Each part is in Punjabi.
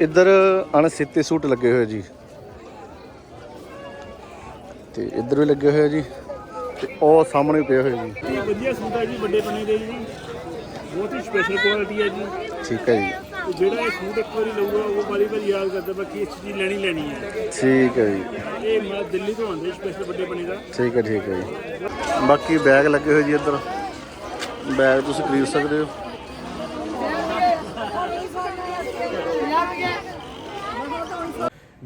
ਇੱਧਰ ਅਣਸਿੱਤੇ ਸੂਟ ਲੱਗੇ ਹੋਏ ਜੀ। ਤੇ ਇੱਧਰ ਵੀ ਲੱਗੇ ਹੋਏ ਜੀ ਤੇ ਉਹ ਸਾਹਮਣੇ ਪਏ ਹੋਏ ਜੀ। ਇਹ ਵਧੀਆ ਸੂਟ ਹੈ ਜੀ ਵੱਡੇ ਪਨੇ ਦੇ ਜੀ। ਬਹੁਤ ਹੀ ਸਪੈਸ਼ਲ ਕੁਆਲਿਟੀ ਹੈ ਜੀ। ਠੀਕ ਹੈ ਜੀ। ਤੇ ਜਿਹੜਾ ਇਹ ਸੂਟ ਇੱਕ ਵਾਰੀ ਲਊਗਾ ਉਹ ਵਾਰੀ ਵਾਰੀ ਯਾਦ ਕਰਦਾ ਬਾਕੀ ਇਸ ਚੀਜ਼ ਲੈਣੀ ਲੈਣੀ ਹੈ। ਠੀਕ ਹੈ ਜੀ। ਇਹ ਮੈਂ ਦਿੱਲੀ ਤੋਂ ਆਉਂਦੇ ਸਪੈਸ਼ਲ ਵੱਡੇ ਪਨੇ ਦਾ। ਠੀਕ ਹੈ ਠੀਕ ਹੈ ਜੀ। ਬਾਕੀ ਬੈਗ ਲੱਗੇ ਹੋਏ ਜੀ ਇੱਧਰ। ਬੈਗ ਤੁਸੀਂ ਖਰੀਦ ਸਕਦੇ ਹੋ।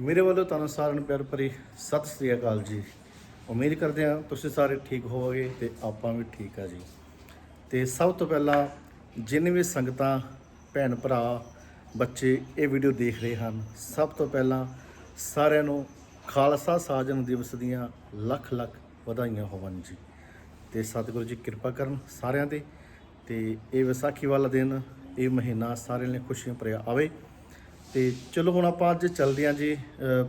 ਮੇਰੇ ਵੱਲੋਂ ਤੁਹਾਨੂੰ ਸਾਰਿਆਂ ਨੂੰ ਪਿਆਰ ਭਰੀ ਸਤਿ ਸ੍ਰੀ ਅਕਾਲ ਜੀ। ਉਮੀਦ ਕਰਦੇ ਹਾਂ ਤੁਸੀਂ ਸਾਰੇ ਠੀਕ ਹੋਵੋਗੇ ਤੇ ਆਪਾਂ ਵੀ ਠੀਕ ਆ ਜੀ। ਤੇ ਸਭ ਤੋਂ ਪਹਿਲਾਂ ਜਿੰਨੇ ਵੀ ਸੰਗਤਾਂ, ਭੈਣ ਭਰਾ, ਬੱਚੇ ਇਹ ਵੀਡੀਓ ਦੇਖ ਰਹੇ ਹਨ, ਸਭ ਤੋਂ ਪਹਿਲਾਂ ਸਾਰਿਆਂ ਨੂੰ ਖਾਲਸਾ ਸਾਜਨ ਦਿਵਸ ਦੀਆਂ ਲੱਖ ਲੱਖ ਵਧਾਈਆਂ ਹੋਵਨ ਜੀ। ਤੇ ਸਤਿਗੁਰੂ ਜੀ ਕਿਰਪਾ ਕਰਨ ਸਾਰਿਆਂ ਤੇ ਤੇ ਇਹ ਵਿਸਾਖੀ ਵਾਲਾ ਦਿਨ, ਇਹ ਮਹੀਨਾ ਸਾਰਿਆਂ ਲਈ ਖੁਸ਼ੀਆਂ ਭਰਿਆ ਆਵੇ। ਤੇ ਚਲੋ ਹੁਣ ਆਪਾਂ ਅੱਜ ਚੱਲਦੇ ਹਾਂ ਜੀ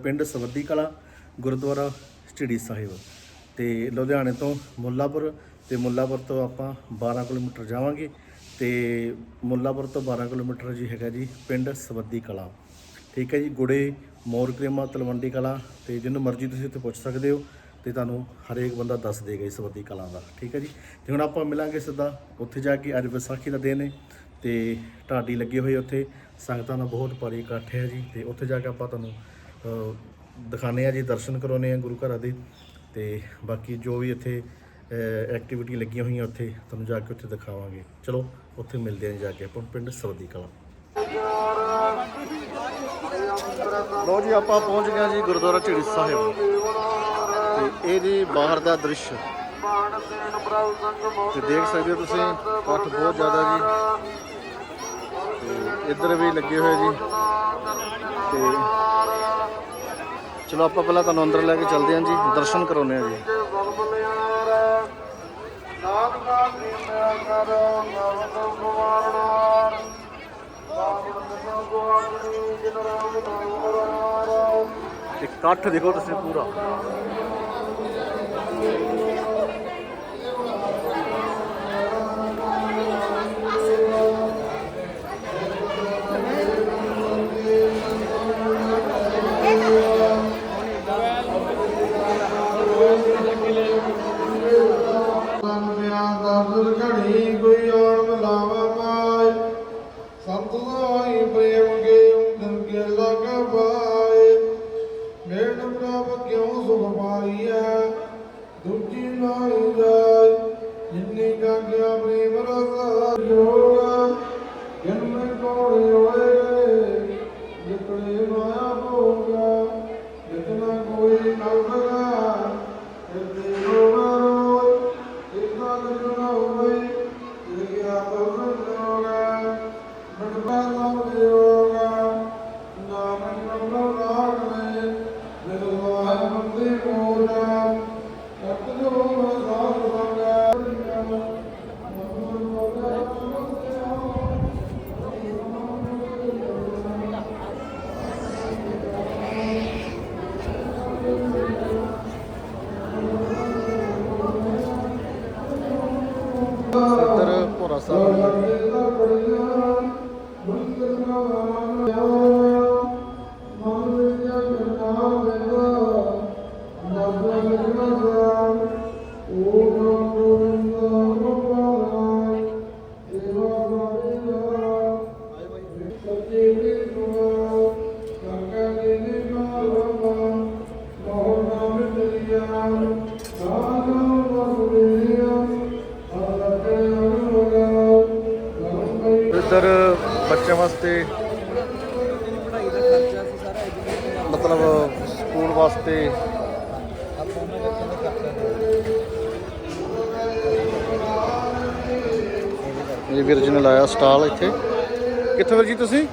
ਪਿੰਡ ਸਵੱਦੀ ਕਲਾ, ਗੁਰਦੁਆਰਾ ਝਿੜੀ ਸਾਹਿਬ ਤੇ ਲੁਧਿਆਣੇ ਤੋਂ ਮੁੱਲਾਪੁਰ ਤੇ ਮੁੱਲਾਪੁਰ ਤੋਂ ਆਪਾਂ 12 ਕਿਲੋਮੀਟਰ ਜਾਵਾਂਗੇ ਤੇ ਮੁੱਲਾਪੁਰ ਤੋਂ 12 ਕਿਲੋਮੀਟਰ ਜੀ ਹੈਗਾ ਜੀ ਪਿੰਡ ਸਵੱਦੀ ਕਲਾ। ਠੀਕ ਹੈ ਜੀ ਗੁੜੇ ਮੋਰਕਰੇਮਾ ਤਲਵੰਡੀ ਕਲਾ ਤੇ ਜਿਹਨੂੰ ਮਰਜ਼ੀ ਤੁਸੀਂ ਉੱਥੇ ਪੁੱਛ ਸਕਦੇ ਹੋ ਤੇ ਤੁਹਾਨੂੰ ਹਰੇਕ ਬੰਦਾ ਦੱਸ ਦੇਗਾ ਇਸ ਸਵੱਦੀ ਕਲਾ ਦਾ। ਠੀਕ ਹੈ ਜੀ, ਤੇ ਹੁਣ ਆਪਾਂ ਮਿਲਾਂਗੇ ਸਿੱਧਾ ਉੱਥੇ ਜਾ ਕੇ ਅੱਜ ਵਿਸਾਖੀ ਦਾ ਦਿਨ ਹੈ ਤੇ ਢਾਡੀ ਲੱਗੇ ਹੋਏ ਉੱਥੇ। ਸੰਗਤਾਂ ਦਾ ਬਹੁਤ ਭਾਰੀ ਇਕੱਠ ਹੈ ਜੀ ਤੇ ਉੱਥੇ ਜਾ ਕੇ ਆਪਾਂ ਤੁਹਾਨੂੰ ਅ, ਦਿਖਾਉਂਦੇ ਆ ਜੀ ਦਰਸ਼ਨ ਕਰਾਉਂਦੇ ਆ ਗੁਰੂ ਘਰਾਂ ਦੇ। ਤੇ ਬਾਕੀ ਜੋ ਵੀ ਇੱਥੇ ਐਕਟੀਵਿਟੀ ਲੱਗੀਆਂ ਹੋਈਆਂ ਉੱਥੇ ਤੁਹਾਨੂੰ ਜਾ ਕੇ ਉੱਥੇ ਦਿਖਾਵਾਂਗੇ। ਚਲੋ ਉੱਥੇ ਮਿਲਦੇ ਆਂ ਜਾ ਕੇ ਆਪਾਂ ਪਿੰਡ ਸਰਦੀ ਕਲਾ। ਲੋ ਜੀ ਆਪਾਂ ਪਹੁੰਚ ਗਏ ਜੀ ਗੁਰਦੁਆਰਾ ਝਿੜੀ ਸਾਹਿਬ। ਤੇ ਇਹ ਜੀ ਬਾਹਰ ਦਾ ਦ੍ਰਿਸ਼। ਤੇ ਦੇਖ ਸਕਦੇ ਹੋ ਤੁਸੀਂ ਇਕੱਠ ਬਹੁਤ ਜ਼ਿਆਦਾ ਜੀ। ਇੱਧਰ ਵੀ ਲੱਗੇ ਹੋਏ ਜੀ। ਤੇ ਚਲੋ ਆਪਾਂ ਪਹਿਲਾਂ ਤੁਹਾਨੂੰ ਅੰਦਰ ਲੈ ਕੇ ਚੱਲਦੇ ਹਾਂ ਜੀ, ਦਰਸ਼ਨ ਕਰਾਉਂਦੇ ਹਾਂ ਜੀ। ਇਕੱਠ ਦੇਖੋ ਤੁਸੀਂ ਪੂਰਾ। ਪਾਈਐ ਦੂਜੀ ਨਾਈ ਜਾਏ ਜਿਨਨੀ ਕਾ ਇੱਧਰ ਮਤਲਬ ਸਕੂਲ ਵਾਸਤੇ। ਇਹ ਵੀਰ ਜੀ ਨੇ ਲਾਇਆ ਸਟਾਲ ਇੱਥੇ। ਕਿੱਥੋਂ ਵੀਰ ਜੀ ਤੁਸੀਂ?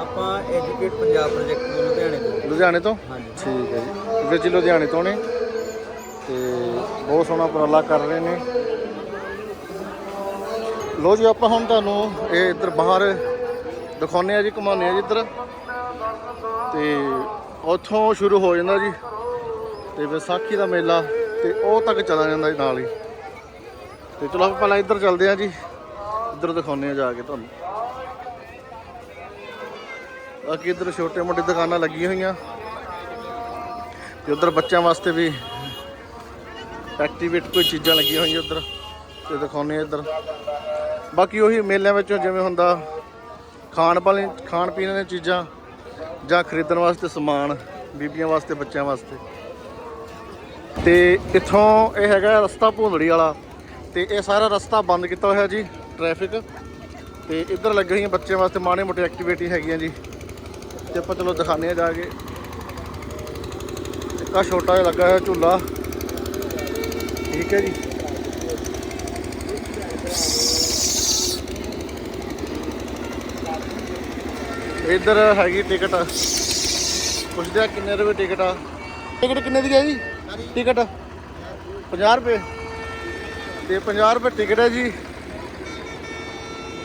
ਆਪਾਂ ਐਜੂਕੇਟ ਪੰਜਾਬ ਪ੍ਰੋਜੈਕਟ ਤੋਂ ਲੁਧਿਆਣੇ ਤੋਂ। ਲੁਧਿਆਣੇ ਤੋਂ? ਹਾਂਜੀ। ਠੀਕ ਹੈ ਜੀ। ਵੀਰ ਜੀ ਲੁਧਿਆਣੇ ਤੋਂ ਨੇ। ਤੇ ਬਹੁਤ ਸੋਹਣਾ ਉਪਰਾਲਾ ਕਰ ਰਹੇ ਨੇ। ਲੋ ਜੀ ਆਪਾਂ ਹੁਣ ਤੁਹਾਨੂੰ ਇਹ ਇੱਧਰ ਬਾਹਰ ਦਿਖਾਉਂਦੇ ਆ ਜੀ ਘੁਮਾਉਂਦੇ ਆ ਜੀ ਇੱਧਰ। ਤੇ ਉੱਥੋਂ ਸ਼ੁਰੂ ਹੋ ਜਾਂਦਾ ਜੀ। ਤੇ ਵਿਸਾਖੀ ਦਾ ਮੇਲਾ ਤੇ ਉਹ ਤੱਕ ਚਲਾ ਜਾਂਦਾ ਜੀ ਨਾਲ ਹੀ। ਤੇ ਚਲੋ ਆਪਾਂ ਪਹਿਲਾਂ ਇੱਧਰ ਚੱਲਦੇ ਆ ਜੀ। ਇੱਧਰ ਦਿਖਾਉਂਦੇ ਆ ਜਾ ਕੇ ਤੁਹਾਨੂੰ। ਬਾਕੀ ਇੱਧਰ ਛੋਟੇ ਮੋਟੇ ਦੁਕਾਨਾਂ ਲੱਗੀਆਂ ਹੋਈਆਂ। ਤੇ ਉੱਧਰ ਬੱਚਿਆਂ ਵਾਸਤੇ ਵੀ ਐਕਟੀਵੇਟ ਕੋਈ ਚੀਜ਼ਾਂ ਲੱਗੀਆਂ ਹੋਈਆਂ ਉਧਰ। ਤੇ ਦਿਖਾਉਣੇ ਇੱਧਰ। ਬਾਕੀ ਉਹੀ ਮੇਲਿਆਂ ਵਿੱਚੋਂ ਜਿਵੇਂ ਹੁੰਦਾ, ਖਾਣ ਵਾਲੇ ਖਾਣ ਪੀਣ ਦੀਆਂ ਚੀਜ਼ਾਂ ਜਾਂ ਖਰੀਦਣ ਵਾਸਤੇ ਸਮਾਨ, ਬੀਬੀਆਂ ਵਾਸਤੇ, ਬੱਚਿਆਂ ਵਾਸਤੇ। ਤੇ ਇੱਥੋਂ ਇਹ ਹੈਗਾ ਰਸਤਾ ਭੂੰਦੜੀ ਵਾਲਾ। ਤੇ ਇਹ ਸਾਰਾ ਰਸਤਾ ਬੰਦ ਕੀਤਾ ਹੋਇਆ ਜੀ ਟ੍ਰੈਫਿਕ ਤੇ ਇੱਧਰ ਲੱਗੇ ਹੋਈਆਂ ਬੱਚਿਆਂ ਵਾਸਤੇ, ਮਾੜੇ ਮੋਟੇ ਐਕਟੀਵਿਟੀ ਹੈਗੀਆਂ ਜੀ। ਤੇ ਆਪਾਂ ਚਲੋ ਦਿਖਾਉਂਦੇ ਆ ਜਾ ਕੇ। ਇੱਕ ਛੋਟਾ ਜਿਹਾ ਲੱਗਾ ਹੋਇਆ ਝੂਲਾ। ਠੀਕ ਹੈ ਜੀ। ਇੱਧਰ ਹੈਗੀ ਟਿਕਟ। ਪੁੱਛਦੇ ਆ ਕਿੰਨੇ ਰੁਪਏ ਟਿਕਟ ਆ। ਟਿਕਟ ਕਿੰਨੇ ਦੀ ਹੈ ਜੀ? ਟਿਕਟ। 50 ਰੁਪਏ। ਤੇ 50 ਰੁਪਏ ਟਿਕਟ ਹੈ ਜੀ।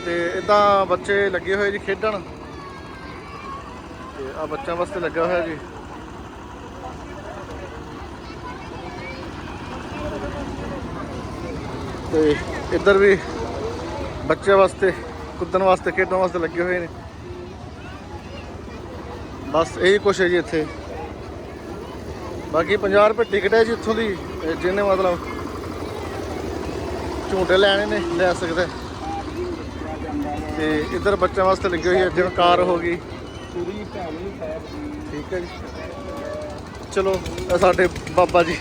ਤੇ ਇਦਾਂ ਬੱਚੇ ਲੱਗੇ ਹੋਏ ਜੀ ਖੇਡਣ। ਤੇ ਆ ਬੱਚਿਆਂ ਵਾਸਤੇ ਲੱਗਾ ਹੋਇਆ ਜੀ। ਤੇ ਇੱਧਰ ਵੀ ਬੱਚਿਆਂ ਵਾਸਤੇ, ਕੁੱਦਣ ਵਾਸਤੇ, ਖੇਡਣ ਵਾਸਤੇ ਲੱਗੇ ਹੋਏ ਨੇ। ਬਸ ਇਹੀ ਕੁਛ ਹੈ ਜੀ ਇੱਥੇ। ਬਾਕੀ 50 ਰੁਪਏ ਟਿਕਟ ਹੈ ਜੀ ਇੱਥੋਂ ਦੀ ਜਿਹਨੇ ਮਤਲਬ ਝੂਟੇ ਲੈਣੇ ਨੇ, ਲੈ ਸਕਦੇ। ਹੈ। ਤੇ ਇੱਧਰ ਬੱਚਿਆਂ ਵਾਸਤੇ ਲੱਗੀ ਹੋਈ ਹੈ, ਜਿਵੇਂ ਕਾਰ ਹੋ ਗਈ। ਠੀਕ ਹੈ ਜੀ। ਚਲੋ ਸਾਡੇ ਬਾਬਾ ਜੀ।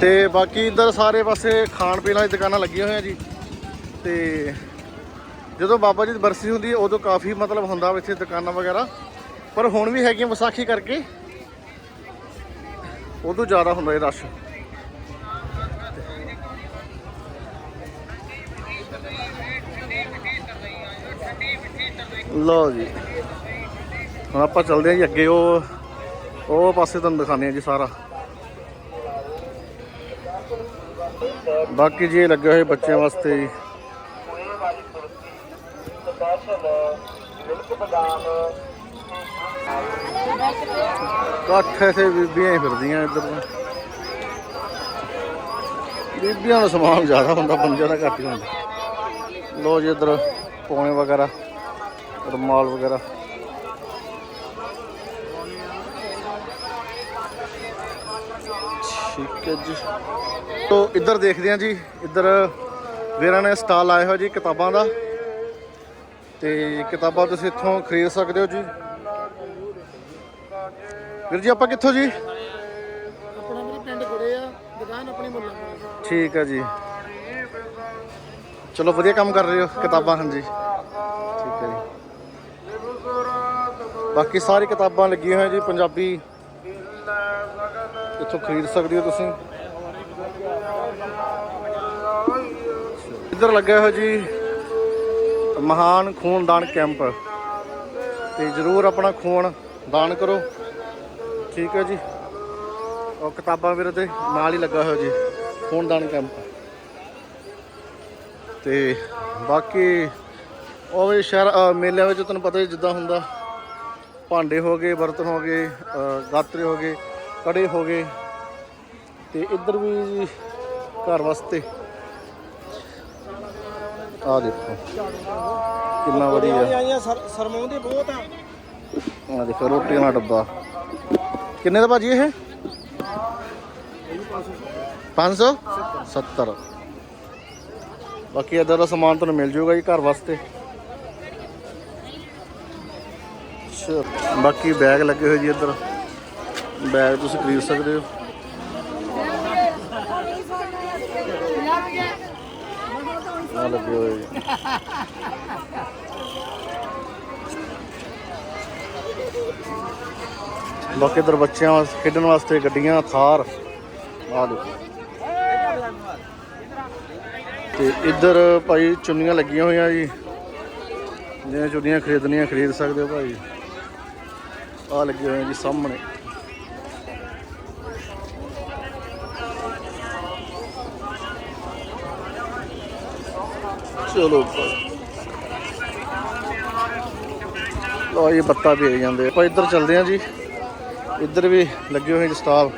ਤੇ ਬਾਕੀ ਇੱਧਰ ਸਾਰੇ ਪਾਸੇ ਖਾਣ ਪੀਣ ਵਾਲੀ ਦੁਕਾਨਾਂ ਲੱਗੀਆਂ ਹੋਈਆਂ ਜੀ। ਤੇ ਜਦੋਂ ਬਾਬਾ ਜੀ ਦੀ ਬਰਸੀ ਹੁੰਦੀ ਹੈ, ਉਦੋਂ ਕਾਫੀ ਮਤਲਬ ਹੁੰਦਾ ਵਾ ਇੱਥੇ ਦੁਕਾਨਾਂ ਵਗੈਰਾ। ਪਰ ਹੁਣ ਵੀ ਹੈਗੀਆਂ ਵਿਸਾਖੀ ਕਰਕੇ। ਉਦੋਂ ਜ਼ਿਆਦਾ ਹੁੰਦਾ ਇਹ ਰਸ਼। ਲਓ ਜੀ। ਹੁਣ ਆਪਾਂ ਚੱਲਦੇ ਹਾਂ ਜੀ ਅੱਗੇ, ਉਹ ਉਹ ਪਾਸੇ ਤੁਹਾਨੂੰ ਦਿਖਾਉਂਦੇ ਹਾਂ ਜੀ ਸਾਰਾ। ਬਾਕੀ ਜੀ ਲੱਗੇ ਹੋਏ ਬੱਚਿਆਂ ਵਾਸਤੇ ਜੀ। ਇਕੱਠ ਐਸੇ ਬੀਬੀਆਂ ਹੀ ਫਿਰਦੀਆਂ ਇੱਧਰ ਤਾਂ। ਬੀਬੀਆਂ ਦਾ ਸਮਾਨ ਜ਼ਿਆਦਾ ਹੁੰਦਾ ਬੰਦਿਆਂ ਦਾ ਘੱਟ ਹੁੰਦਾ। ਲੋ ਜੀ ਇੱਧਰ ਪੌਣੇ ਵਗੈਰਾ ਰੁਮਾਲ ਵਗੈਰਾ। ਠੀਕ ਹੈ ਜੀ। ਤੋ ਇੱਧਰ ਦੇਖਦੇ ਹਾਂ ਜੀ, ਇੱਧਰ ਵੀਰਾਂ ਨੇ ਸਟਾਲ ਲਾਇਆ ਹੋਇਆ ਜੀ ਕਿਤਾਬਾਂ ਦਾ। ਤੇ ਕਿਤਾਬਾਂ ਤੁਸੀਂ ਇੱਥੋਂ ਖਰੀਦ ਸਕਦੇ ਹੋ ਜੀ। ਵੀਰ ਜੀ ਆਪਾਂ ਕਿੱਥੋਂ ਜੀ? ਆਪਣਾ ਮੇਰੇ ਪਿੰਡ ਗੁੜੇ ਆ ਦੁਕਾਨ ਆਪਣੀ ਮੁੱਲਾਂ ਕੋਲ ਠੀਕ ਹੈ ਜੀ। ਚਲੋ ਵਧੀਆ ਕੰਮ ਕਰ ਰਹੇ ਹੋ ਕਿਤਾਬਾਂ ਹਾਂਜੀ। ਠੀਕ ਹੈ ਜੀ। ਬਾਕੀ ਸਾਰੀ ਕਿਤਾਬਾਂ ਲੱਗੀਆਂ ਹੋਈਆਂ ਜੀ ਪੰਜਾਬੀ। ਇੱਥੋਂ ਖਰੀਦ ਸਕਦੇ ਹੋ ਤੁਸੀਂ? ਇੱਧਰ ਲੱਗਿਆ ਹੋਇਆ ਜੀ ਮਹਾਨ ਖੂਨਦਾਨ ਕੈਂਪ। ਤੇ ਜਰੂਰ ਆਪਣਾ ਖੂਨ ਦਾਨ ਕਰੋ। ਠੀਕ ਹੈ ਜੀ। ਉਹ ਕਿਤਾਬਾਂ ਵੀਰ ਦੇ ਨਾਲ ਹੀ ਲੱਗਾ ਹੋਇਆ ਜੀ। ਖੂਨਦਾਨ ਕੈਂਪ ਤੇ ਬਾਕੀ ਉਹ ਵੀ ਸ਼ਹਿਰ ਮੇਲਿਆਂ ਵਿੱਚ ਤੁਹਾਨੂੰ ਪਤਾ ਹੀ ਜਿੱਦਾਂ ਹੁੰਦਾ। ਭਾਂਡੇ ਹੋ ਗਏ ਬਰਤਨ ਹੋ ਗਏ ਗਾਤਰੇ ਹੋ ਗਏ ਕੜੇ ਹੋ ਗਏ। ਤੇ ਇੱਧਰ ਵੀ ਜੀ ਘਰ ਵਾਸਤੇ। ਆ ਦੇਖੋ ਕਿੰਨਾ ਵਧੀਆ। ਆਈਆਂ ਸਰਮਾਉਂਦੇ ਬਹੁਤ ਆ। ਆ ਦੇਖੋ ਰੋਟੀਆਂ ਦਾ ਡੱਬਾ। ਕਿੰਨੇ ਦਾ ਭਾਜੀ ਇਹ 570 ਬਾਕੀ ਇਦਾਂ ਦਾ ਸਮਾਨ ਤੁਹਾਨੂੰ ਮਿਲ ਜਾਊਗਾ ਜੀ ਘਰ ਵਾਸਤੇ ਅੱਛਾ, ਬਾਕੀ ਬੈਗ ਲੱਗੇ ਹੋਏ ਜੀ ਇੱਧਰ ਬੈਗ ਤੁਸੀਂ ਖਰੀਦ ਸਕਦੇ ਹੋ ਆ ਲੱਗੇ ਹੋਏ ਜੀ ਬਾਕੀ ਇੱਧਰ ਬੱਚਿਆਂ ਵਾਸਤੇ ਖੇਡਣ ਵਾਸਤੇ ਗੱਡੀਆਂ, ਥਾਰ ਆ ਦੇਖੋ ਤੇ ਇੱਧਰ ਭਾਈ ਚੁੰਨੀਆਂ ਲੱਗੀਆਂ ਹੋਈਆਂ ਜੀ। ਜਿਹਨੇ ਚੁੰਨੀਆਂ ਖਰੀਦਣੀਆਂ, ਖਰੀਦ ਸਕਦੇ ਹੋ ਭਾਈ। ਆ ਲੱਗੇ ਹੋਏ ਜੀ ਸਾਹਮਣੇ। ਚਲੋ ਭਾਈ। ਲੋ ਇਹ ਬੱਤਾ ਦੇ ਜਾਂਦੇ ਆਪਾਂ ਇੱਧਰ ਚੱਲਦੇ ਆ ਜੀ। ਇੱਧਰ ਵੀ ਲੱਗੇ ਹੋਏ ਜੀ ਸਟਾਫ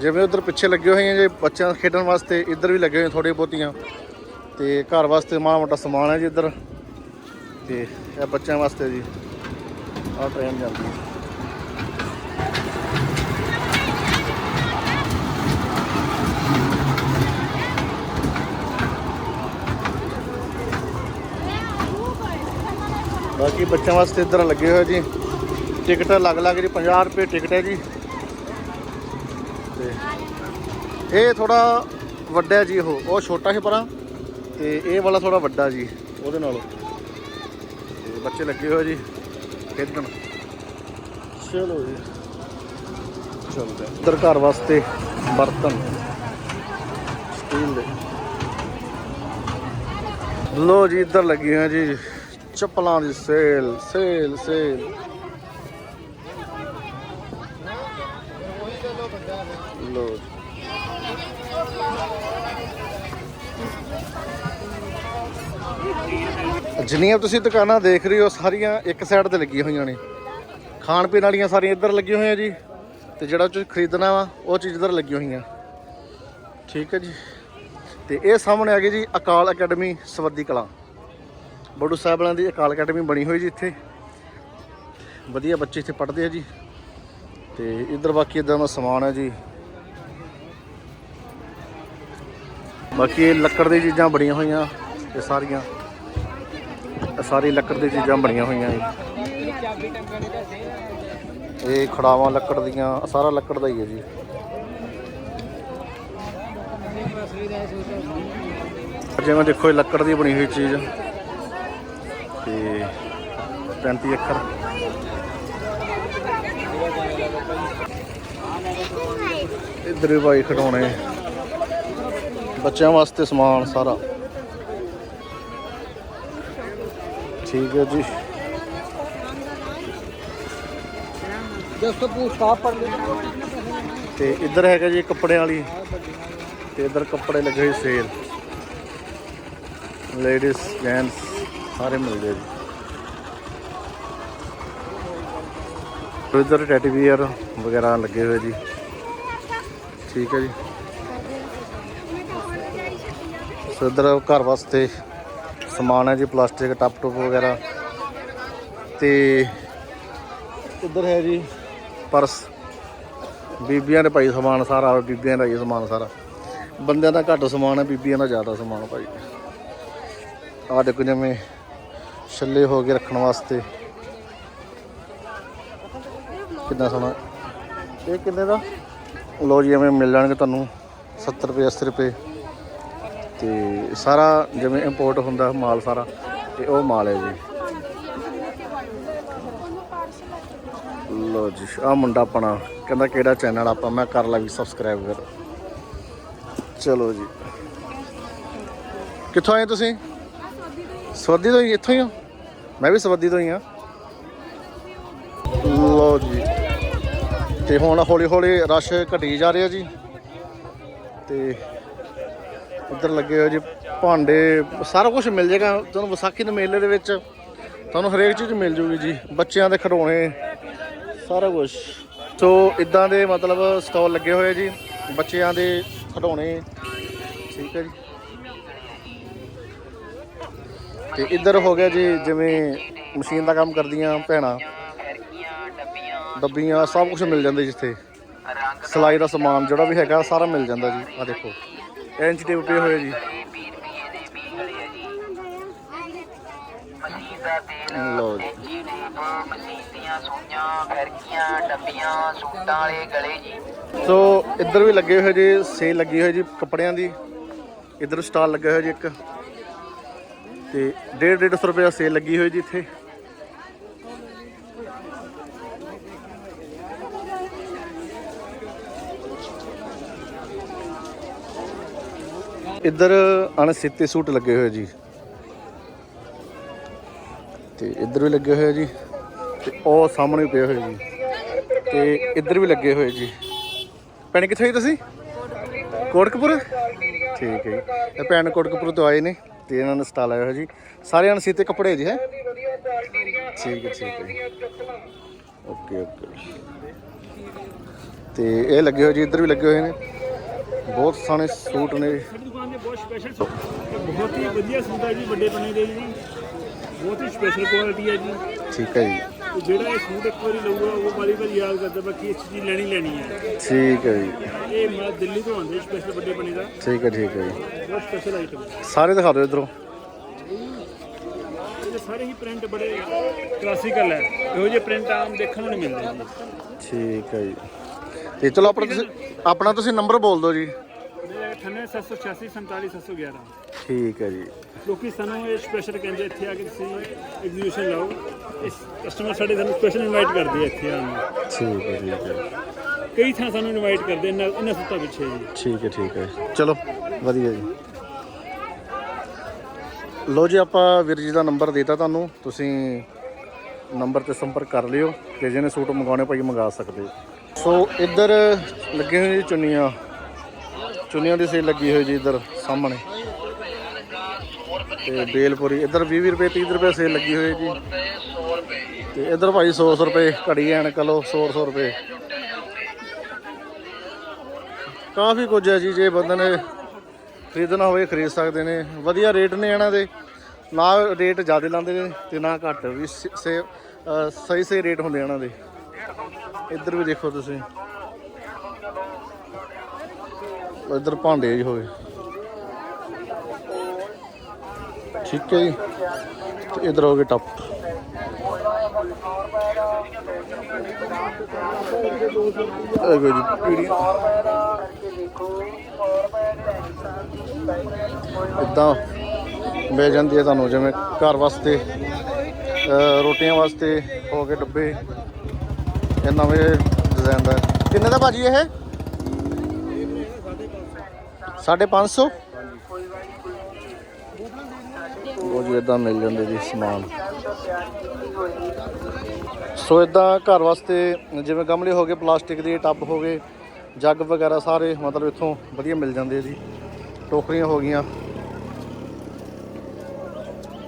ਜਿਵੇਂ ਉਧਰ ਪਿੱਛੇ ਲੱਗੇ ਹੋਏ ਆ ਜੀ ਬੱਚਿਆਂ ਖੇਡਣ ਵਾਸਤੇ, ਇੱਧਰ ਵੀ ਲੱਗੇ ਹੋਏ ਥੋੜੇ ਬਹੁਤੀਆਂ। ਤੇ ਘਰ ਵਾਸਤੇ ਮਾੜਾ ਮੋਟਾ ਸਮਾਨ ਹੈ ਜੀ ਇੱਧਰ। ਤੇ ਇਹ ਬੱਚਿਆਂ ਵਾਸਤੇ ਜੀ ਆ ਟ੍ਰੇਨ ਜਾਂਦੀ ਹੈ। ਬਾਕੀ ਬੱਚਿਆਂ ਵਾਸਤੇ ਇੱਧਰ ਲੱਗੇ ਹੋਏ ਜੀ। ਟਿਕਟ ਅਲੱਗ-ਅਲੱਗ ਜੀ 50 ਰੁਪਏ ਟਿਕਟ ਹੈ ਜੀ ਤੇ ਇਹ ਥੋੜਾ ਵੱਡਾ ਹੈ ਜੀ ਉਹ ਉਹ ਛੋਟਾ ਸੀ ਪਰਾਂ ਤੇ ਇਹ ਵਾਲਾ ਥੋੜਾ ਵੱਡਾ ਜੀ। ਉਹਦੇ ਨਾਲੋਂ। ਤੇ ਬੱਚੇ ਲੱਗੇ ਹੋਏ ਜੀ ਖੇਡਣ। ਚਲੋ ਜੀ। ਚਲਦੇ ਹਾਂ। ਇੱਧਰ ਘਰ ਵਾਸਤੇ ਬਰਤਨ। ਸਟੀਲ ਦੇ। ਲੋ ਜੀ ਇੱਧਰ ਲੱਗੀ ਹੋਈ ਜੀ ਚੱਪਲਾਂ ਦੀ ਸੇਲ ਸੇਲ ਸੇਲ ਲੋ ਜੀ ਜਿੰਨੀਆਂ ਤੁਸੀਂ ਦੁਕਾਨਾਂ ਦੇਖ ਰਹੇ ਹੋ, ਸਾਰੀਆਂ ਇੱਕ ਸਾਈਡ ਤੇ ਲੱਗੀਆਂ ਹੋਈਆਂ ਨੇ। ਖਾਣ ਪੀਣ ਵਾਲੀਆਂ ਸਾਰੀਆਂ ਇੱਧਰ ਲੱਗੀਆਂ ਹੋਈਆਂ ਜੀ। ਤੇ ਜਿਹੜਾ ਤੁਸੀਂ ਖਰੀਦਣਾ ਵਾ, ਉਹ ਚੀਜ਼ ਇੱਧਰ ਲੱਗੀਆਂ ਹੋਈਆਂ। ਠੀਕ ਹੈ ਜੀ। ਤੇ ਇਹ ਸਾਹਮਣੇ ਆ ਗਈ ਜੀ ਅਕਾਲ ਅਕੈਡਮੀ ਸਵਰਦੀ ਕਲਾ। ਬੜੂ ਸਾਹਿਬ ਵਾਲਿਆਂ ਦੀ ਅਕਾਲ ਅਕੈਡਮੀ ਬਣੀ ਹੋਈ ਜੀ ਇੱਥੇ। ਵਧੀਆ ਬੱਚੇ ਇੱਥੇ ਪੜ੍ਹਦੇ ਆ ਜੀ। ਤੇ ਇੱਧਰ ਬਾਕੀ ਇਦਾਂ ਦਾ ਸਮਾਨ ਹੈ ਜੀ। ਬਾਕੀ ਇਹ ਲੱਕੜ ਦੀ ਚੀਜ਼ਾਂ ਬਣੀਆਂ ਹੋਈਆਂ, ਇਹ ਸਾਰੀਆਂ। ਸਾਰੀ ਲੱਕੜ ਦੀ ਚੀਜ਼ਾਂ ਬਣੀਆਂ ਹੋਈਆਂ ਜੀ। ਇਹ ਖੜਾਵਾਂ ਲੱਕੜ ਦੀਆਂ ਸਾਰਾ ਲੱਕੜ ਦਾ ਹੀ ਹੈ ਜੀ। ਜਿਵੇਂ ਦੇਖੋ ਇਹ ਲੱਕੜ ਦੀ ਬਣੀ ਹੋਈ ਚੀਜ਼। ਤੇ 35 ਅੱਖਰ। ਇੱਧਰ ਵੀ ਭਾਈ ਖਿਡੌਣੇ। ਬੱਚਿਆਂ ਵਾਸਤੇ ਸਮਾਨ ਸਾਰਾ। ਠੀਕ ਹੈ ਜੀ। ਤੂੰ ਇੱਧਰ ਹੈਗਾ ਜੀ ਕੱਪੜਿਆਂ ਵਾਲੀ। ਤੇ ਇੱਧਰ ਕੱਪੜੇ ਲੱਗੇ ਹੋਏ ਸੇਲ। ਲੇਡੀਜ਼ ਜੈਂਟਸ ਸਾਰੇ ਮਿਲਦੇ ਜੀ। ਇੱਧਰ ਟੈਡੀ ਵੀਅਰ ਵਗੈਰਾ ਲੱਗੇ ਹੋਏ ਜੀ। ਠੀਕ ਹੈ ਜੀ। ਸੋ ਇੱਧਰ ਘਰ ਵਾਸਤੇ ਸਮਾਨ ਹੈ ਜੀ ਪਲਾਸਟਿਕ ਟੱਪ ਟੁੱਪ ਵਗੈਰਾ। ਤੇ ਇੱਧਰ ਹੈ ਜੀ? ਪਰਸ। ਬੀਬੀਆਂ ਦੇ ਭਾਈ ਸਮਾਨ ਸਾਰਾ ਬੀਬੀਆਂ ਦਾ ਹੀ ਸਮਾਨ ਸਾਰਾ। ਬੰਦਿਆਂ ਦਾ ਘੱਟ ਸਮਾਨ ਹੈ ਬੀਬੀਆਂ ਦਾ ਜ਼ਿਆਦਾ ਸਮਾਨ ਭਾਈ। ਆਹ ਦੇਖੋ ਜਿਵੇਂ ਛੱਲੇ ਹੋ ਕੇ ਰੱਖਣ ਵਾਸਤੇ। ਕਿੰਨਾ ਸੋਹਣਾ। ਇਹ ਕਿੰਨੇ ਦਾ? ਲੋ ਜੀ ਐਵੇਂ ਮਿਲ ਜਾਣਗੇ ਤੁਹਾਨੂੰ। 70 ਰੁਪਏ 80 ਰੁਪਏ। ਤੇ ਸਾਰਾ ਜਿਵੇਂ ਇੰਪੋਰਟ ਹੁੰਦਾ ਮਾਲ ਸਾਰਾ, ਤੇ ਉਹ ਮਾਲ ਹੈ ਜੀ। ਲੋ ਜੀ ਆ ਮੁੰਡਾ ਆਪਣਾ, ਕਹਿੰਦਾ ਕਿਹੜਾ ਚੈਨਲ ਆਪਾਂ, ਮੈਂ ਕਰ ਲਾ ਵੀ ਸਬਸਕ੍ਰਾਈਬ ਕਰ ਚਲੋ ਜੀ। ਕਿੱਥੋਂ ਆਏ ਤੁਸੀਂ? ਸਵੱਦੀ ਤੋਂ ਹੀ, ਇੱਥੋਂ ਹੀ ਹੋ? ਮੈਂ ਵੀ ਸਵੱਦੀ ਤੋਂ ਹੀ ਆ ਲੋ ਜੀ। ਤੇ ਹੁਣ ਹੌਲੀ ਹੌਲੀ ਰਸ਼ ਘਟੀ ਜਾ ਰਿਹਾ ਜੀ। ਤੇ ਇੱਧਰ ਲੱਗੇ ਹੋਏ ਜੀ, ਭਾਂਡੇ, ਸਾਰਾ ਕੁਝ ਮਿਲ ਜਾਏਗਾ। ਤੁਹਾਨੂੰ ਵਿਸਾਖੀ ਦੇ ਮੇਲੇ ਦੇ ਵਿੱਚ ਤੁਹਾਨੂੰ ਹਰੇਕ ਚੀਜ਼ ਮਿਲ ਜੂਗੀ ਜੀ। ਬੱਚਿਆਂ ਦੇ ਖਿਡੌਣੇ, ਸਾਰਾ ਕੁਝ ਸੋ ਇਦਾਂ ਦੇ ਮਤਲਬ ਸਟਾਲ ਲੱਗੇ ਹੋਏ ਜੀ, ਬੱਚਿਆਂ ਦੇ ਖਿਡੌਣੇ। ਠੀਕ ਹੈ ਜੀ। ਤੇ ਇੱਧਰ ਹੋ ਗਿਆ ਜੀ, ਜਿਵੇਂ ਮਸ਼ੀਨ ਦਾ ਕੰਮ ਕਰਦੀਆਂ ਭੈਣਾਂ। ਡੱਬੀਆਂ, ਸਭ ਕੁਝ ਮਿਲ ਜਾਂਦਾ ਜਿੱਥੇ ਸਿਲਾਈ ਦਾ ਸਮਾਨ ਜਿਹੜਾ ਵੀ ਹੈਗਾ, ਸਾਰਾ ਮਿਲ ਜਾਂਦਾ ਜੀ। ਆ ਦੇਖੋ। ਇੰਚ ਟੇਪ ਪਏ ਹੋਏ ਜੀ। ਲਓ ਜੀ। ਮਸੀਤੀਆਂ ਸੂਈਆਂ ਫਿਰਕੀਆਂ ਡੱਬੀਆਂ ਸੂਟਾਂ ਵਾਲੇ ਗਲੇ ਜੀ ਸੋ ਇੱਧਰ ਵੀ ਲੱਗੇ ਹੋਏ ਜੀ, ਸੇਲ ਲੱਗੀ ਹੋਈ ਜੀ ਕੱਪੜਿਆਂ ਦੀ। ਇੱਧਰ ਸਟਾਲ ਲੱਗਾ ਹੋਇਆ ਜੀ ਇੱਕ। ਤੇ 1.5 150 ਰੁਪਏ ਦਾ ਸੇਲ ਲੱਗੀ ਹੋਈ ਜੀ ਇੱਥੇ। ਇੱਧਰ ਅਣਸਿੱਤੇ ਸੂਟ ਲੱਗੇ ਹੋਏ ਜੀ। ਤੇ ਇੱਧਰ ਵੀ ਲੱਗੇ ਹੋਏ ਜੀ ਤੇ ਉਹ ਸਾਹਮਣੇ ਵੀ ਪਏ ਹੋਏ ਜੀ। ਤੇ ਇੱਧਰ ਵੀ ਲੱਗੇ ਹੋਏ ਜੀ। ਪੈਣ ਕਿੱਥੇ ਹੋਈ ਤੁਸੀਂ? ਕੋਟਕਪੁਰ? ਠੀਕ ਹੈ ਜੀ। ਇਹ ਭੈਣ ਕੋਟਕਪੁਰ ਤੋਂ ਆਏ ਨੇ ਤੇ ਇਹਨਾਂ ਨੇ ਸਟਾਲ ਆਇਆ ਹੋਇਆ ਜੀ। ਸਾਰੇ ਅਣਸੀਤੇ ਕੱਪੜੇ ਜੀ, ਹੈ? ਠੀਕ ਹੈ ਠੀਕ ਹੈ ਜੀ। Okay okay. ਤੇ ਇਹ ਲੱਗੇ ਹੋਏ ਜੀ, ਇੱਧਰ ਵੀ ਲੱਗੇ ਹੋਏ ਨੇ। ਬਹੁਤ ਸੋਹਣੇ ਸੂਟ ਨੇ। ਸਾਡੀ ਦੁਕਾਨ ਦੇ ਬਹੁਤ ਸਪੈਸ਼ਲ ਬਹੁਤ ਹੀ ਵਧੀਆ ਸੂਟ ਹੈ ਜੀ ਵੱਡੇ ਪੰਨੇ ਦੇ ਜੀ। ਬਹੁਤ ਹੀ ਸਪੈਸ਼ਲ ਕੁਆਲਿਟੀ ਹੈ ਜੀ। ਠੀਕ ਹੈ ਜੀ। ਤੇ ਜਿਹੜਾ ਇਹ ਸੂਟ ਇੱਕ ਵਾਰੀ ਲਊਗਾ ਉਹ ਵਾਰੀ ਵਾਰੀ ਯਾਦ ਕਰਦਾ ਬਾਕੀ ਇਸ ਚੀਜ਼ ਲੈਣੀ ਲੈਣੀ ਹੈ ਠੀਕ ਹੈ ਜੀ। ਇਹ ਮੈਂ ਦਿੱਲੀ ਤੋਂ ਆਉਂਦੇ ਸਪੈਸ਼ਲ ਵੱਡੇ ਬਣੇ ਦਾ। ਠੀਕ ਹੈ ਠੀਕ ਹੈ ਜੀ। ਬਹੁਤ ਸਪੈਸ਼ਲ ਆਈਟਮ ਸਾਰੇ ਦਿਖਾ ਦਿਓ ਇਧਰੋਂ। ਇਹਦੇ ਸਾਰੇ ਹੀ ਪ੍ਰਿੰਟ ਬੜੇ ਕਲਾਸੀਕਲ ਹੈ ਇਹੋ ਜਿਹੇ ਪ੍ਰਿੰਟ ਆਮ ਦੇਖਣ ਨੂੰ ਨਹੀਂ ਮਿਲਦੇ ਜੀ। ਠੀਕ ਹੈ ਜੀ। ਤੇ ਚਲੋ ਆਪਣਾ ਤੁਸੀਂ ਆਪਣਾ ਤੁਸੀਂ ਨੰਬਰ ਬੋਲ ਦਿਓ ਜੀ। ਮੇਰਾ 98786 47711 ਠੀਕ ਹੈ ਜੀ। ਲੋਕੀ ਸਾਨੂੰ ਇਹ ਸਪੈਸ਼ਲ ਕਹਿੰਦੇ ਇੱਥੇ ਆ ਕੇ ਤੁਸੀਂ ਐਗਜ਼ੀਬਿਸ਼ਨ ਲਾਓ। ਇਸ ਕਸਟਮਰ ਸਾਡੇ ਸਾਨੂੰ ਸਪੈਸ਼ਲ ਇਨਵਾਈਟ ਕਰਦੇ ਆ ਇੱਥੇ ਆਉਣ ਨੂੰ। ਠੀਕ ਹੈ ਠੀਕ ਹੈ। ਕਈ ਥਾਂ ਸਾਨੂੰ ਇਨਵਾਈਟ ਕਰਦੇ ਇਹਨਾਂ ਇਹਨਾਂ ਸੁੱਤਾ ਪਿੱਛੇ ਜੀ। ਠੀਕ ਹੈ ਠੀਕ ਹੈ। ਚਲੋ ਵਧੀਆ ਜੀ। ਲੋ ਜੀ ਆਪਾਂ ਵੀਰ ਜੀ ਦਾ ਨੰਬਰ ਦੇਤਾ ਤੁਹਾਨੂੰ। ਤੁਸੀਂ ਨੰਬਰ ਤੇ ਸੰਪਰਕ ਕਰ ਲਿਓ ਤੇ ਜਿਹਨੇ ਸੂਟ ਮੰਗਾਉਣੇ ਭਾਈ ਮੰਗਾ ਸਕਦੇ ਹੋ ਸੋ ਇੱਧਰ ਲੱਗੇ ਹੋਏ ਜੀ ਚੁੰਨੀਆਂ। ਚੁੰਨੀਆਂ ਦੀ ਸੇਲ ਲੱਗੀ ਹੋਈ ਜੀ ਇੱਧਰ ਸਾਹਮਣੇ। ਤੇ ਬੇਲਪੁਰੀ, ਇੱਧਰ 20 20 ਰੁਪਏ 30 ਰੁਪਏ ਸੇਲ ਲੱਗੀ ਹੋਈ ਜੀ। ਤੇ ਇੱਧਰ ਭਾਈ 100 100 ਰੁਪਏ ਘੜੀ ਐਨਕ ਲਓ 100 100 ਰੁਪਏ। ਕਾਫੀ ਕੁਝ ਹੈ ਜੀ, ਜੇ ਬੰਦੇ ਨੇ ਖਰੀਦਣਾ ਹੋਵੇ, ਖਰੀਦ ਸਕਦੇ ਨੇ। ਵਧੀਆ ਰੇਟ ਨੇ ਇਹਨਾਂ ਦੇ। ਨਾ ਰੇਟ ਜ਼ਿਆਦਾ ਲਾਉਂਦੇ ਨੇ ਤੇ ਨਾ ਘੱਟ। ਵੀ ਸ- ਸੇ ਸਹੀ ਸਹੀ ਰੇਟ ਹੁੰਦੇ ਇਹਨਾਂ ਦੇ। ਇੱਧਰ ਵੀ ਦੇਖੋ ਤੁਸੀਂ। ਇੱਧਰ ਭਾਂਡੇ ਜੀ ਹੋਏ। ਠੀਕ ਹੈ ਜੀ। ਤੇ ਇੱਧਰ ਹੋ ਗਏ ਟੱਪ। ਇਹ ਕੋਈ ਜੀ, ਪੀੜੀਆਂ। ਇਦਾਂ ਮਿਲ ਜਾਂਦੀ ਹੈ ਤੁਹਾਨੂੰ, ਜਿਵੇਂ ਘਰ ਵਾਸਤੇ ਰੋਟੀਆਂ ਵਾਸਤੇ ਹੋ ਗਏ ਡੱਬੇ। ਇਹ ਨਵੇਂ ਡਿਜ਼ਾਈਨ ਦਾ। ਕਿੰਨੇ ਦਾ ਭਾਜੀ ਇਹ? 550 ਉਹ ਜੀ ਇਦਾਂ ਮਿਲ ਜਾਂਦੇ ਜੀ ਸਮਾਨ। ਸੋ ਇਦਾਂ ਘਰ ਵਾਸਤੇ ਜਿਵੇਂ ਗਮਲੇ ਹੋ ਗਏ, ਪਲਾਸਟਿਕ ਦੇ ਟੱਬ ਹੋ ਗਏ, ਜੱਗ ਵਗੈਰਾ ਸਾਰੇ ਮਤਲਬ ਇੱਥੋਂ ਵਧੀਆ ਮਿਲ ਜਾਂਦੇ ਜੀ। ਟੋਕਰੀਆਂ ਹੋ ਗਈਆਂ।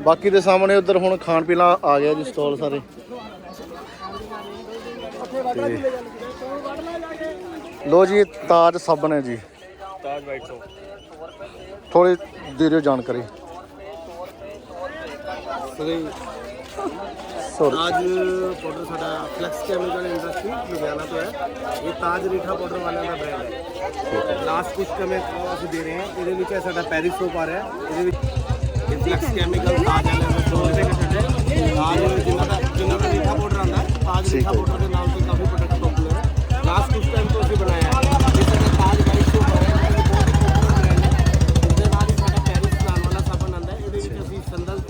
ਬਾਕੀ ਦੇ ਸਾਹਮਣੇ ਉਧਰ ਹੁਣ ਖਾਣ ਪੀਣਾ ਆ ਗਿਆ ਜੀ ਸਟਾਲ ਸਾਰੇ। ਤੇ ਲੋ ਜੀ ਇਹ ਤਾਜ ਸਾਬਣ ਹੈ ਜੀ ਤਾਜ ਵਾਈਟ ਸੋ ਥੋੜੀ ਦੇ ਦਿਓ ਜਾਣਕਾਰੀ ਸੌਰੀ आज पाउडर ਸਾਡਾ ਫਲੈਕਸ ਕੈਮੀਕਲ ਇੰਡਸਟਰੀ ਲੁਧਿਆਣਾ ਤੋਂ ਹੈ ਇਹ ਤਾਜ ਰੀਠਾ ਪਾਊਡਰ ਵਾਲਿਆਂ ਦਾ ਬ੍ਰਾਂਡ ਹੈ ਲਾਸਟ ਕੁਝ ਕਮੇ ਅਸੀਂ ਦੇ ਰਹੇ ਹਾਂ ਇਹਦੇ ਵਿੱਚ ਇਹ ਸਾਡਾ ਪੈਰਿਸ ਸੋਪ ਆ ਰਿਹਾ ਹੈ ਇਹਦੇ ਵਿੱਚ ਇਹ ਫਲੈਕਸ ਕੈਮੀਕਲ ਤਾਜ ਵਾਲਿਆਂ ਦਾ ਸੋਪ ਹੈ ਤਾਜ ਜਿਨ੍ਹਾਂ ਦਾ ਜਿਨ੍ਹਾਂ ਦਾ ਰੀਠਾ ਪਾਊਡਰ ਆਉਂਦਾ ਹੈ, ਤਾਜ ਰੀਠਾ ਪਾਊਡਰ ਦੇ ਨਾਮ ਤੇ ਕਾਫੀ ਪ੍ਰੋਡਕਟ ਪਪੂਲਰ ਹੈ ਲਾਸਟ ਕੁਝ ਟਾਈਮ ਤੋਂ ਅਸੀਂ ਬਣਾਇਆ ਹੈ। ਇਹ ਸਾਡਾ ਤਾਜ ਵਾਈਟ ਸੋਪ ਆ ਰਿਹਾ ਹੈ ਇਹ ਦੇ ਨਾਲ ਹੀ ਸਾਡਾ ਪੈਰਿਸ ਨਾਮ ਵਾਲਾ ਸਾਬਣ ਆਉਂਦਾ ਹੈ। ਇਹਦੇ ਵਿੱਚ ਅਸੀਂ sandal,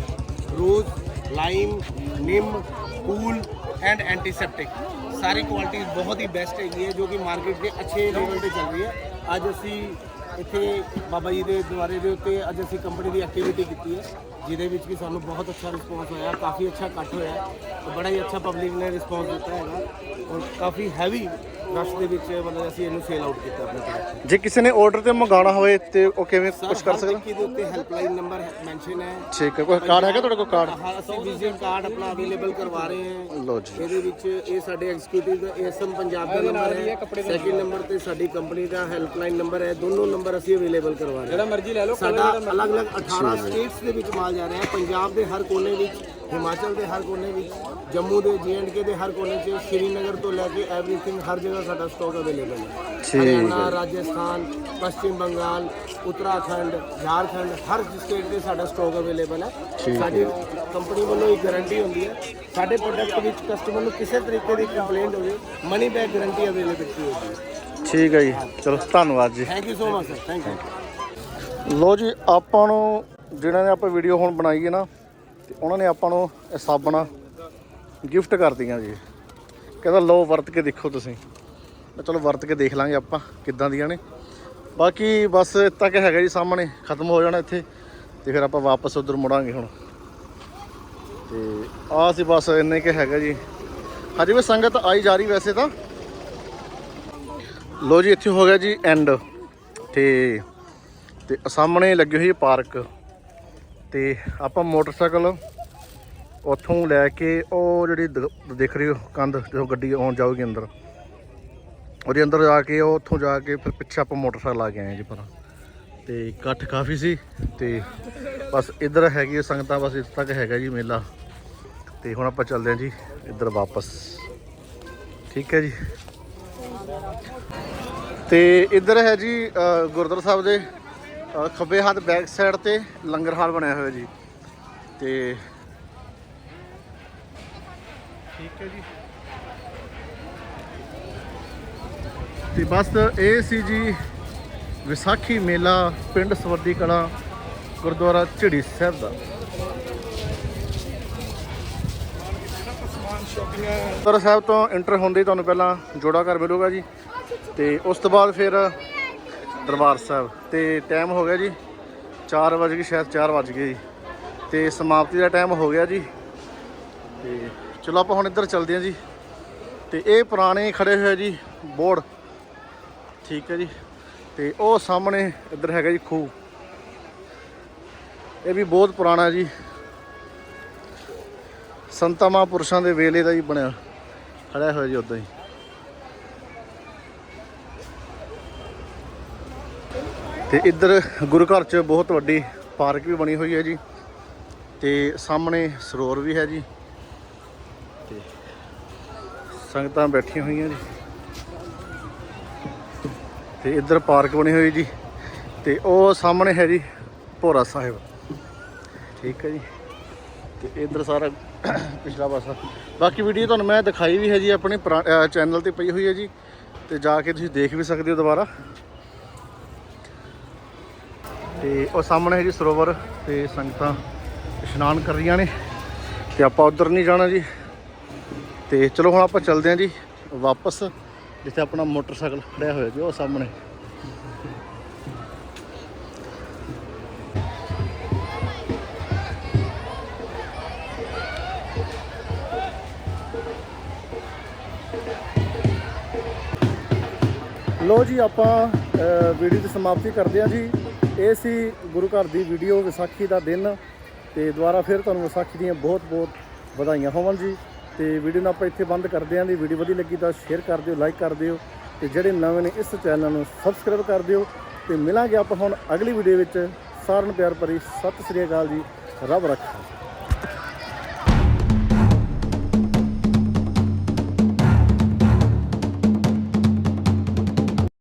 rose lime neem cool and antiseptic sorry quality ਬਹੁਤ ਹੀ ਬੈਸਟ ਹੈਗੀ ਹੈ, ਜੋ ਕਿ ਮਾਰਕੀਟ ਦੇ ਅੱਛੇ ਲੈਵਲ ਤੇ ਚੱਲ ਰਹੀ ਹੈ। ਅੱਜ ਅਸੀਂ ਇੱਥੇ ਬਾਬਾ ਜੀ ਦੇ ਦੁਆਰੇ ਦੇ ਉੱਤੇ ਅੱਜ ਅਸੀਂ ਕੰਪਨੀ ਦੀ ਐਕਟੀਵਿਟੀ ਕੀਤੀ ਹੈ, ਜਿਹਦੇ ਵਿੱਚ ਕਿ ਸਾਨੂੰ ਬਹੁਤ ਅੱਛਾ ਰਿਸਪੌਂਸ ਹੋਇਆ, ਕਾਫੀ ਅੱਛਾ ਇਕੱਠ ਹੋਇਆ ਬੜਾ ਹੀ ਅੱਛਾ ਪਬਲਿਕ ਨੇ ਰਿਸਪੌਂਸ ਦਿੱਤਾ ਹੈਗਾ। ਔਰ ਕਾਫੀ ਹੈਵੀ ਰਸ਼ ਦੇ ਵਿੱਚ ਮਤਲਬ ਅਸੀਂ ਇਹਨੂੰ ਸੇਲ ਆਊਟ ਕੀਤਾ ਆਪਣੇ ਕੋਲ ਜੇ ਕਿਸੇ ਨੇ ਆਰਡਰ ਤੇ ਮੰਗਾਉਣਾ ਹੋਵੇ ਤੇ ਉਹ ਕਿਵੇਂ ਕੁਝ ਕਰ ਸਕਦਾ? ਦੇ ਉੱਤੇ ਹੈਲਪਲਾਈਨ ਨੰਬਰ ਮੈਂਸ਼ਨ ਹੈ। ਠੀਕ ਹੈ ਕੋਈ ਕਾਰਡ ਹੈਗਾ ਤੁਹਾਡੇ ਕੋਲ ਕਾਰਡ ਹਾਂ ਅਸੀਂ ਵਿਜ਼ਿਟ ਕਾਰਡ ਆਪਣਾ ਅਵੇਲੇਬਲ ਕਰਵਾ ਰਹੇ ਹਾਂ। ਲੋ ਜੀ। ਇਹਦੇ ਵਿੱਚ ਇਹ ਸਾਡੇ ਐਗਜ਼ੀਕਿਊਟਿਵ ਦਾ ਏਐਸਐਮ ਪੰਜਾਬ ਦਾ ਨੰਬਰ ਹੈ। ਸੈਕਿੰਡ ਨੰਬਰ ਤੇ ਸਾਡੀ ਕੰਪਨੀ ਦਾ ਹੈਲਪਲਾਈਨ ਨੰਬਰ ਹੈ। ਦੋਨੋਂ ਨੰਬਰ ਅਸੀਂ ਅਵੇਲੇਬਲ ਕਰਵਾ ਰਹੇ ਹਾਂ। ਜਿਹੜਾ ਮਰਜ਼ੀ ਲੈ ਲਓ ਸਾਡਾ ਅਲੱਗ-ਅਲੱਗ 18 ਸਟੇਟਸ ਦੇ ਵਿੱਚ ਮਾਲ ਜਾ ਰਿਹਾ ਹੈ। ਪੰਜਾਬ ਦੇ ਹਰ ਕੋਨੇ ਵਿੱਚ ਹਿਮਾਚਲ ਦੇ ਹਰ ਕੋਨੇ ਵਿੱਚ ਜੰਮੂ ਦੇ ਜੀਐਂਡਕੇ ਦੇ ਹਰ ਕੋਨੇ 'ਚ ਸ਼੍ਰੀਨਗਰ ਤੋਂ ਲੈ ਕੇ ਐਵਰੀਥਿੰਗ ਹਰ ਜਗ੍ਹਾ ਸਾਡਾ ਸਟਾਕ ਅਵੇਲੇਬਲ ਹੈ। ਠੀਕ ਹੈ। ਹਰਿਆਣਾ ਰਾਜਸਥਾਨ ਪੱਛਮੀ ਬੰਗਾਲ ਉੱਤਰਾਖੰਡ ਝਾਰਖੰਡ ਹਰ ਸਟੇਟ ਦੇ ਸਾਡਾ ਸਟਾਕ ਅਵੇਲੇਬਲ ਹੈ। ਸਾਡੀ ਕੰਪਨੀ ਵੱਲੋਂ ਇੱਕ ਗਾਰੰਟੀ ਹੁੰਦੀ ਹੈ। ਸਾਡੇ ਪ੍ਰੋਡਕਟ ਵਿੱਚ ਕਸਟਮਰ ਨੂੰ ਕਿਸੇ ਤਰੀਕੇ ਦੀ ਕੰਪਲੇਂਟ ਹੋਵੇ ਮਨੀ ਬੈਕ ਗਾਰੰਟੀ ਅਵੇਲੇਬਿਲਟੀ ਹੋਗੀ ਠੀਕ ਹੈ ਜੀ। ਚਲੋ ਧੰਨਵਾਦ ਜੀ। Thank you so much sir thank you ਲੋ ਜੀ ਆਪਾਂ ਨੂੰ ਜਿਹਨਾਂ ਨੇ ਆਪਾਂ ਵੀਡੀਓ ਹੁਣ ਬਣਾਈ ਹੈ ਨਾ ਤੇ ਉਹਨਾਂ ਨੇ ਆਪਾਂ ਨੂੰ ਇਹ ਸਾਬਣ ਗਿਫਟ ਕਰਤੀਆਂ ਜੀ। ਕਹਿੰਦਾ, ਲਓ, ਵਰਤ ਕੇ ਦੇਖੋ ਤੁਸੀਂ। ਮੈਂ ਚਲੋ ਵਰਤ ਕੇ ਦੇਖ ਲਾਂਗੇ ਆਪਾਂ ਕਿੱਦਾਂ ਦੀਆਂ ਨੇ। ਬਾਕੀ ਬਸ ਇੱਥੇ ਤੱਕ ਹੈਗਾ ਜੀ ਸਾਹਮਣੇ, ਖਤਮ ਹੋ ਜਾਣਾ ਇੱਥੇ ਤੇ ਫਿਰ ਆਪਾਂ ਵਾਪਸ ਉਧਰ ਮੁੜਾਂਗੇ ਹੁਣ। ਤੇ ਆਹ ਸੀ ਬਸ ਇੰਨੇ ਕਿ ਹੈਗਾ ਜੀ। ਹਜੇ ਵੀ ਸੰਗਤ ਆਈ ਜਾ ਰਹੀ ਵੈਸੇ ਤਾਂ। ਲੋ ਜੀ, ਇੱਥੇ ਹੋ ਗਿਆ ਜੀ ਐਂਡ ਤੇ ਤੇ ਸਾਹਮਣੇ ਲੱਗੀ ਹੋਈ ਪਾਰਕ। ਤੇ ਆਪਾਂ ਮੋਟਰਸਾਈਕਲ ਉੱਥੋਂ ਲੈ ਕੇ ਉਹ ਜਿਹੜੀ ਦ- ਦਿਖ ਰਹੀ ਹੋ ਕੰਧ ਜਦੋਂ ਗੱਡੀ ਆਉਣ ਜਾਊਗੀ ਅੰਦਰ ਉਹਦੇ ਅੰਦਰ ਜਾ ਕੇ ਉਹ ਉੱਥੋਂ ਜਾ ਕੇ ਫਿਰ ਪਿੱਛੇ ਆਪਾਂ ਮੋਟਰਸਾਈਕਲ ਆ ਕੇ ਆਏ ਜੀ ਪਰ। ਤੇ ਇਕੱਠ ਕਾਫੀ ਸੀ ਤੇ ਬਸ ਇੱਧਰ ਹੈਗੀ ਹੈ ਸੰਗਤਾਂ ਬਸ ਇੱਥੇ ਤੱਕ ਹੈਗਾ ਜੀ ਮੇਲਾ। ਤੇ ਹੁਣ ਆਪਾਂ ਚੱਲਦੇ ਹਾਂ ਜੀ ਇੱਧਰ ਵਾਪਸ। ਠੀਕ ਹੈ ਜੀ। ਤੇ ਇੱਧਰ ਹੈ ਜੀ ਅ, ਗੁਰਦੁਆਰਾ ਸਾਹਿਬ ਦੇ ਖੱਬੇ ਹੱਥ ਬੈਕ ਸਾਈਡ ਤੇ ਲੰਗਰ ਹਾਲ ਬਣਿਆ ਹੋਇਆ ਜੀ। ਤੇ ਠੀਕ ਹੈ ਜੀ। ਤੇ ਬਸ ਇਹ ਸੀ ਜੀ ਵਿਸਾਖੀ ਮੇਲਾ ਪਿੰਡ ਸਵਰਦੀ ਕਲਾ ਗੁਰਦੁਆਰਾ ਝਿੜੀ ਸਾਹਿਬ ਦਾ। ਗੁਰਦੁਆਰਾ ਸਾਹਿਬ ਤੋਂ ਇੰਟਰ ਹੁੰਦੇ ਤੁਹਾਨੂੰ ਪਹਿਲਾਂ ਜੋੜਾ ਘਰ ਮਿਲੂਗਾ ਜੀ। ਤੇ ਉਸ ਤੋਂ ਬਾਅਦ ਫਿਰ ਦਰਬਾਰ ਸਾਹਿਬ। ਤੇ ਟਾਈਮ ਹੋ ਗਿਆ ਜੀ 4 ਵਜੇ ਗਏ, ਸ਼ਾਇਦ 4 ਵਜ ਗਏ ਜੀ। ਤੇ ਸਮਾਪਤੀ ਦਾ ਟਾਈਮ ਹੋ ਗਿਆ ਜੀ। ਤੇ ਚਲੋ ਆਪਾਂ ਹੁਣ ਇੱਧਰ ਚੱਲਦੇ ਹਾਂ ਜੀ। ਤੇ ਇਹ ਪੁਰਾਣੇ ਖੜੇ ਹੋਏ ਜੀ ਬੋਰਡ ਠੀਕ ਹੈ ਜੀ। ਤੇ ਉਹ ਸਾਹਮਣੇ ਇੱਧਰ ਹੈਗਾ ਜੀ ਖੂਹ। ਇਹ ਵੀ ਬਹੁਤ ਪੁਰਾਣਾ ਜੀ। ਸੰਤਾਂ ਮਹਾਂਪੁਰਸ਼ਾਂ ਦੇ ਵੇਲੇ ਦਾ ਹੀ ਬਣਿਆ, ਖੜਿਆ ਹੋਇਆ ਜੀ ਉਦਾਂ ਹੀ। ਤੇ ਇੱਧਰ ਗੁਰੂ ਘਰ 'ਚ ਬਹੁਤ ਵੱਡੀ ਪਾਰਕ ਵੀ ਬਣੀ ਹੋਈ ਹੈ ਜੀ। ਤੇ ਸਾਹਮਣੇ ਸਰੋਵਰ ਵੀ ਹੈ ਜੀ। ਤੇ ਸੰਗਤਾਂ ਬੈਠੀਆਂ ਹੋਈਆਂ ਜੀ। ਤੇ ਇੱਧਰ ਪਾਰਕ ਬਣੀ ਹੋਈ ਜੀ। ਤੇ ਉਹ ਸਾਹਮਣੇ ਹੈ ਜੀ ਭੋਰਾ ਸਾਹਿਬ। ਠੀਕ ਹੈ ਜੀ। ਤੇ ਇੱਧਰ ਸਾਰਾ ਪਿਛਲਾ ਪਾਸਾ। ਬਾਕੀ ਵੀਡੀਓ ਤੁਹਾਨੂੰ ਮੈਂ ਦਿਖਾਈ ਵੀ ਹੈ ਜੀ, ਆਪਣੇ ਚੈਨਲ ਤੇ ਪਈ ਹੋਈ ਹੈ ਜੀ। ਤੇ ਜਾ ਕੇ ਤੁਸੀਂ ਦੇਖ ਵੀ ਸਕਦੇ ਹੋ ਦੁਬਾਰਾ। ਤੇ ਉਹ ਸਾਹਮਣੇ ਹੈ ਜੀ ਸਰੋਵਰ ਤੇ ਸੰਗਤਾਂ ਇਸ਼ਨਾਨ ਕਰ ਰਹੀਆਂ ਨੇ ਤੇ ਆਪਾਂ ਉਧਰ ਨਹੀਂ ਜਾਣਾ ਜੀ। ਤੇ ਚਲੋ ਹੁਣ ਆਪਾਂ ਚੱਲਦੇ ਹਾਂ ਜੀ ਵਾਪਸ, ਜਿੱਥੇ ਆਪਣਾ ਮੋਟਰਸਾਈਕਲ ਖੜਿਆ ਹੋਇਆ ਜੀ, ਉਹ ਸਾਹਮਣੇ। ਲੋ ਜੀ ਆਪਾਂ ਵੀਡੀਓ ਦੀ ਸਮਾਪਤੀ ਕਰਦੇ ਹਾਂ ਜੀ। ਇਹ ਸੀ ਗੁਰੂ ਘਰ ਦੀ ਵੀਡੀਓ ਵਿਸਾਖੀ ਦਾ ਦਿਨ ਤੇ ਦੁਬਾਰਾ ਫਿਰ ਤੁਹਾਨੂੰ ਵਿਸਾਖੀ ਦੀਆਂ ਬਹੁਤ ਬਹੁਤ ਵਧਾਈਆਂ ਹੋਵਣ ਜੀ। ਤੇ ਵੀਡੀਓ ਨੂੰ ਆਪਾਂ ਇੱਥੇ ਬੰਦ ਕਰਦੇ ਹਾਂ ਦੀ ਵੀਡੀਓ ਵਧੀਆ ਲੱਗੀ ਤਾਂ ਸ਼ੇਅਰ ਕਰ ਦਿਓ ਲਾਈਕ ਕਰ ਦਿਓ ਤੇ ਜਿਹੜੇ ਨਵੇਂ ਨੇ ਇਸ ਚੈਨਲ ਨੂੰ ਸਬਸਕ੍ਰਾਈਬ ਕਰ ਦਿਓ ਤੇ ਮਿਲਾਂਗੇ ਆਪਾਂ ਹੁਣ ਅਗਲੀ ਵੀਡੀਓ ਵਿੱਚ। ਸਾਰਿਆਂ ਨੂੰ ਪਿਆਰ ਭਰੀ ਸਤਿ ਸ੍ਰੀ ਅਕਾਲ ਜੀ। ਰੱਬ ਰੱਖਾ।